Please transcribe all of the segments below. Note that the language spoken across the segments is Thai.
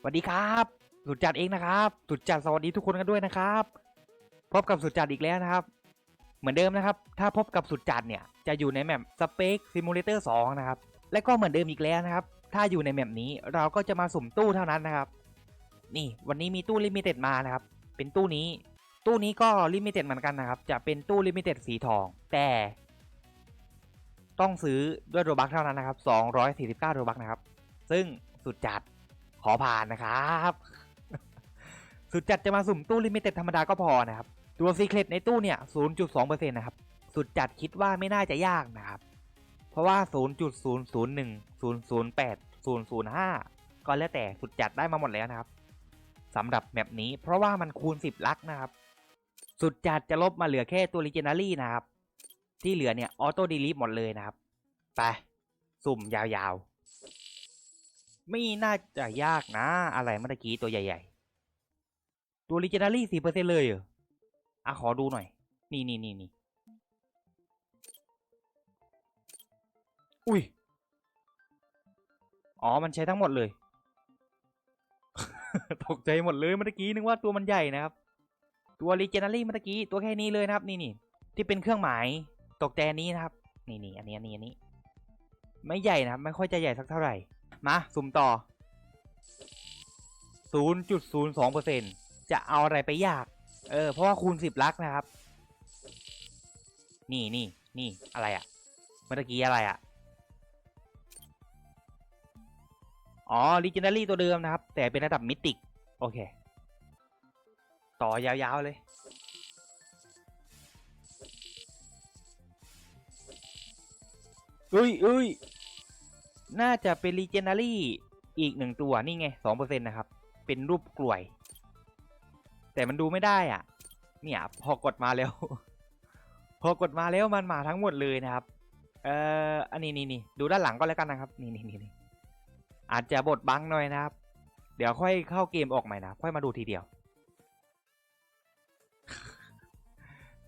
สวัสดีครับสุดจัดเองนะครับสุดจัดสวัสดีทุกคนกันด้วยนะครับ พบกับสุดจัดอีกแล้วนะครับ เหมือนเดิมนะครับ ถ้าพบกับสุดจัดเนี่ยจะอยู่ในแมป Space Simulator 2นะครับและก็เหมือนเดิมอีกแล้วนะครับ ถ้าอยู่ในแมปนี้เราก็จะมาสุ่มตู้เท่านั้นนะครับ นี่วันนี้มีตู้ลิมิเต็ดมานะครับ เป็นตู้นี้ ตู้นี้ก็ลิมิเต็ดเหมือนกันนะครับ จะเป็นตู้ลิมิเต็ดสีทอง แต่ ต้องซื้อด้วยโรบักเท่านั้นนะครับ249โรบักนะครับ ซึ่งสุดจัด ขอผ่านนะครับ สุดจัดจะมาสุ่มตู้ลิมิเต็ดธรรมดาก็พอนะครับ ตัวซีเครตในตู้เนี่ย 0.2%นะครับ สุดจัดคิดว่าไม่น่าจะยากนะครับ เพราะว่า 0.001 008 005 ก็แล้วแต่สุดจัดได้มาหมดแล้วนะครับสำหรับแมปนี้เพราะว่ามันคูณ 10 ลักนะครับ สุดจัดจะลบมาเหลือแค่ตัว Legendary นะครับ ที่เหลือเนี่ยออโต้ดีลีทหมดเลยนะครับ ไป สุ่มยาวๆ ไม่น่าจะยากนะ อะไรเมื่อกี้ตัวใหญ่ๆ ตัว Legendary 4%เลยเหรออะขอดูหน่อย นี่นี่นี่นี่อุ้ย อ๋อ มันใช้ทั้งหมดเลย ตกใจหมดเลยเมื่อกี้นึกว่าตัวมันใหญ่นะครับ ตัว Legendary เมื่อกี้ตัวแค่นี้เลยนะครับ นี่นี่ที่เป็นเครื่องหมายตกใจนี้นะครับ นี่นี่อันนี้อันนี้อันนี้ ไม่ใหญ่นะครับ ไม่ค่อยจะใหญ่สักเท่าไหร่ มาสุ่มต่อ 0.02%จะเอาอะไรไปยาก เออ เพราะว่าคูณ 10 ลักนะครับ นี่นี่นี่อะไรอะเมื่อกี้อะไรอะอ๋อ Legendary ตัวเดิมนะครับ แต่เป็นระดับมิติก โอเค ต่อยาวๆเลยเอ้ยเอ้ย น่าจะเป็น Legendary อีกหนึ่งตัวนี่ไงสองเปอร์เซ็นต์นะครับ เป็นรูปกลวย แต่มันดูไม่ได้อะ เนี่ย พอกดมาแล้ว พอกดมาแล้วมันมาทั้งหมดเลยนะครับ เอ่ออันนี้นี่นี่ดูด้านหลังก็แล้วกันนะครับ นี่นี่นี่อาจจะบดบังหน่อยนะครับ เดี๋ยวค่อยเข้าเกมออกใหม่นะค่อยมาดูทีเดียว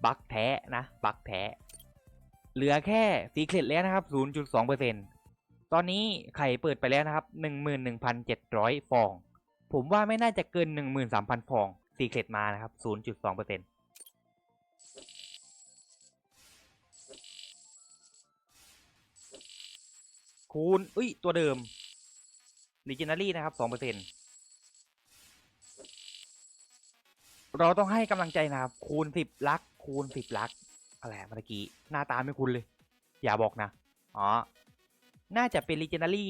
บักแท้นะ บักแท้เหลือแค่สีเครตแล้วนะครับ 0.2%ต ตอนนี้ไข่เปิดไปแล้วนะครับ 11,700 ฟอง ผมว่าไม่น่าจะเกิน 13,000 ฟองสีเครตมานะครับ 0.2%คูณอุ้ย ตัวเดิม Legendary นะครับ 2%เราต้องให้กำลังใจนะครับ คูณ 10 ลัก คูณ 10 ลัก อะไรเมื่อกี้ หน้าตาไม่คุ้นเลย อย่าบอกนะ อ๋อ น่าจะเป็น Legendary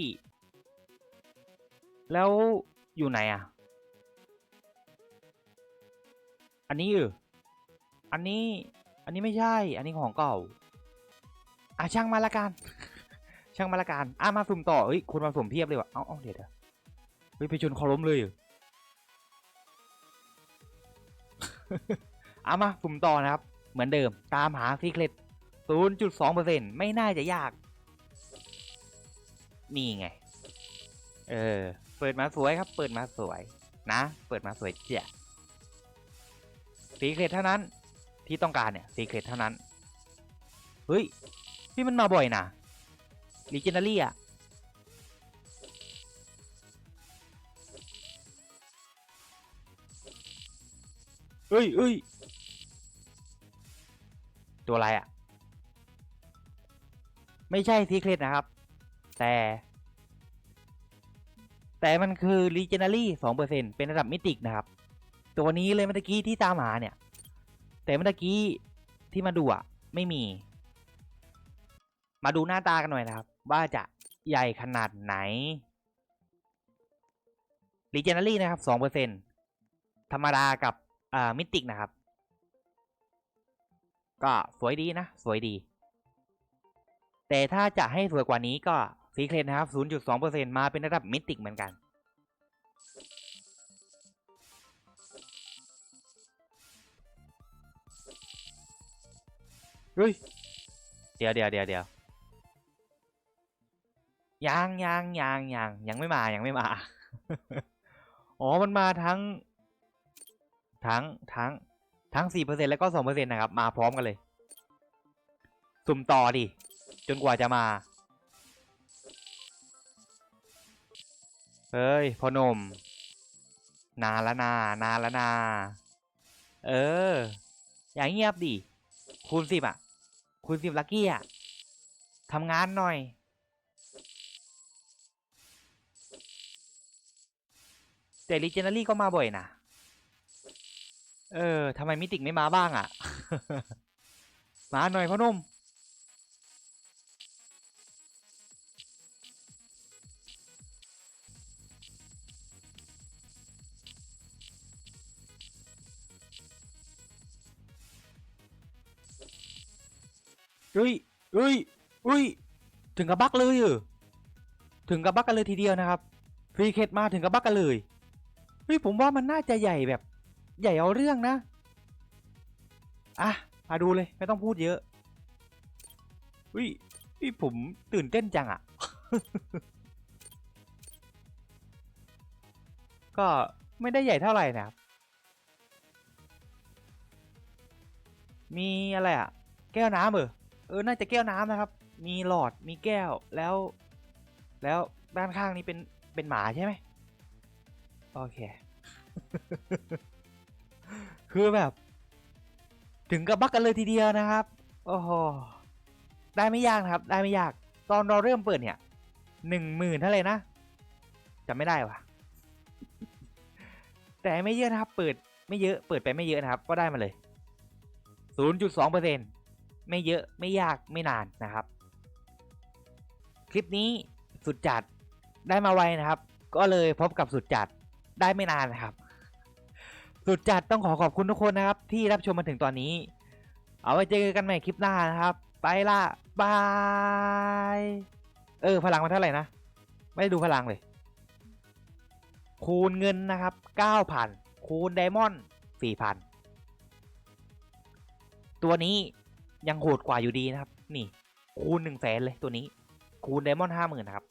แล้วอยู่ไหนอะ อันนี้เอออันนี้อันนี้ไม่ใช่ อันนี้ของเก่า อะช่างมาละกัน ช่างมาละกันอะมาสุ่มต่อ เฮ้ยคนมาสุ่มเพียบเลยว่ะ เอ้าเอ้าเดี๋ยวเฮ้ยไปชนเขาล้มเลยเอเอามาสุ่มต่อนะครับ เหมือนเดิมตามหาซีเครต0.2%ไม่น่าจะยาก นี่ไง เออ เปิดมาสวยครับ เปิดมาสวย นะ เปิดมาสวยเจ้ะซีเครตเท่านั้น ที่ต้องการเนี่ยซีเครตเท่านั้น เฮ้ย พี่มันมาบ่อยนะลิเจนดารี่อะเอ้ยเอ้ยตัวอะไรอะ่ะ ไม่ใช่ซีเครตนะครับ แต่ แต่มันคือ Legendary 2%เป็นระดับมิติกนะครับ ตัวนี้เลยเมื่อกี้ที่ตามหาเนี่ย แต่เมื่อกี้ที่มาดูอะไม่มี มาดูหน้าตากันหน่อยนะครับ ว่าจะใหญ่ขนาดไหน Legendary นะครับ 2%ธรรมดากับอ่ามิติกนะครับ ก็สวยดีนะ สวยดี แต่ถ้าจะให้สวยกว่านี้ก็ ซีเครตนะครับ 0.2%มาเป็นระดับมิติกเหมือนกัน เฮ้ย เดี๋ยวเดี๋ยวเดี๋ยวเดี๋ยวยังยังยังยังยังไม่มายังไม่มา อ๋อ มันมาทั้ง ทั้งทั้งทั้งสี่เปอร์เซ็นแล้วก็สองเปอร์เซ็นนะครับ มาพร้อมกันเลย สุ่มต่อดิ จนกว่าจะมา เฮ้ยพ่อหนมนานแล้วนานานแล้วนา เออ อย่างเงียบดิ คูณสิบอะ คูณสิบลักกี้อะทำงานหน่อย แต่ลิเจน d รี่ก็มาบ่อยนะ เออทำไมมิติกไม่มาบ้างอะ มาหน่อยพ่อหนุ่ม เฮ้ยเฮ้ยเฮ้ยถึงกับบักเลยเหรอถึงกับบักกันเลยทีเดียวนะครับฟรีเคทมาถึงกับบักกันเลยเฮ้ยผมว่ามันน่าจะใหญ่แบบ ใหญ่เอาเรื่องนะอะมาดูเลยไม่ต้องพูดเยอะเฮ้ยเฮ้ยผมตื่นเต้นจังอะ่ะ ก็ไม่ได้ใหญ่เท่าไหร่นะครับ มีอะไรอะ่ะ แก้วน้ำเหรอ เออ น่าจะแก้วน้ำนะครับ มีหลอด มีแก้ว แล้ว แล้วด้านข้างนี้เป็น เป็นหมาใช่ไหม โอเค คือแบบ ถึงกับบักกันเลยทีเดียวนะครับ โอ้โห ได้ไม่ยากนะครับ ได้ไม่ยาก ตอนเราเริ่มเปิดเนี่ย หนึ่งหมื่นเท่าไหร่นะจำไม่ได้วะแต่ไม่เยอะนะครับ เปิดไม่เยอะ เปิดไปไม่เยอะนะครับ ก็ได้มาเลย 0.2%เปอร์เซ็นต์ ไม่เยอะไม่ยากไม่นานนะครับ คลิปนี้สุดจัดได้มาไวนะครับ ก็เลยพบกับสุดจัดได้ไม่นานนะครับ สุดจัดต้องขอขอบคุณทุกคนนะครับ ที่รับชมมาถึงตอนนี้ เอาไว้เจอกันใหม่คลิปหน้านะครับ ไปละบายเออพลังมันเท่าไหร่นะ ไม่ได้ดูพลังเลย คูณเงินนะครับ9,000คูณไดมอนด์4,000ตัวนี้ ยังโหดกว่าอยู่ดีนะครับ นี่ คูณ1 0 0 0 0แสนเลยตัวนี้ คูณไดมอนด์50,000นะครับ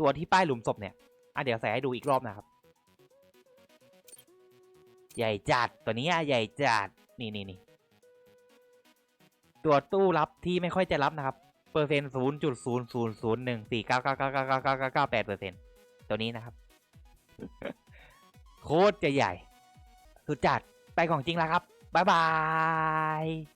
ตัวที่ป้ายหลุมศพเนี่ยอะเดี๋ยวใส่ให้ดูอีกรอบนะครับ ใหญ่จัดตัวนี้อะใหญ่จัดนี่นี่นี่ตัวตู้รับที่ไม่ค่อยจะรับนะครับเปอร์เซ็นต์ศูนย์จุดศูนย์ศูนย์ศูนย์หนึ่งสี่เก้าเก้าเก้าเก้าเก้าเก้าเก้าเก้าแปดเปอร์เซ็นต์ตัวนี้นะครับ โคตรจะใหญ่ สุดจัดไปของจริงแล้วครับ บ๊ายบาย